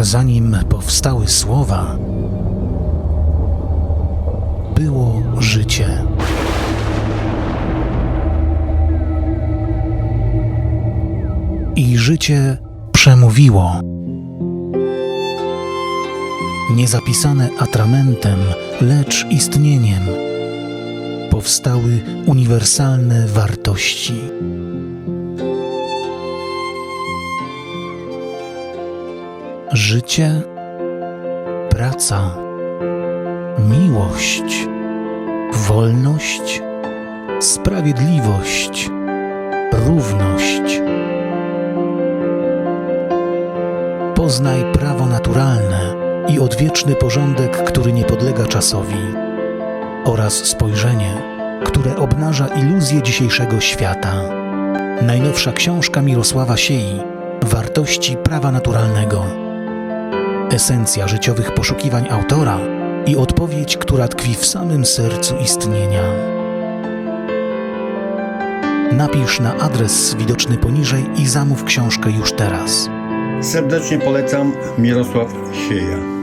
Zanim powstały słowa, było życie. I życie przemówiło. Niezapisane atramentem, lecz istnieniem, powstały uniwersalne wartości. Życie, praca, miłość, wolność, sprawiedliwość, równość. Poznaj prawo naturalne i odwieczny porządek, który nie podlega czasowi, oraz spojrzenie, które obnaża iluzję dzisiejszego świata. Najnowsza książka Mirosława Siei Wartości prawa naturalnego. Esencja życiowych poszukiwań autora i odpowiedź, która tkwi w samym sercu istnienia. Napisz na adres widoczny poniżej i zamów książkę już teraz. Serdecznie polecam Mirosław Sieja.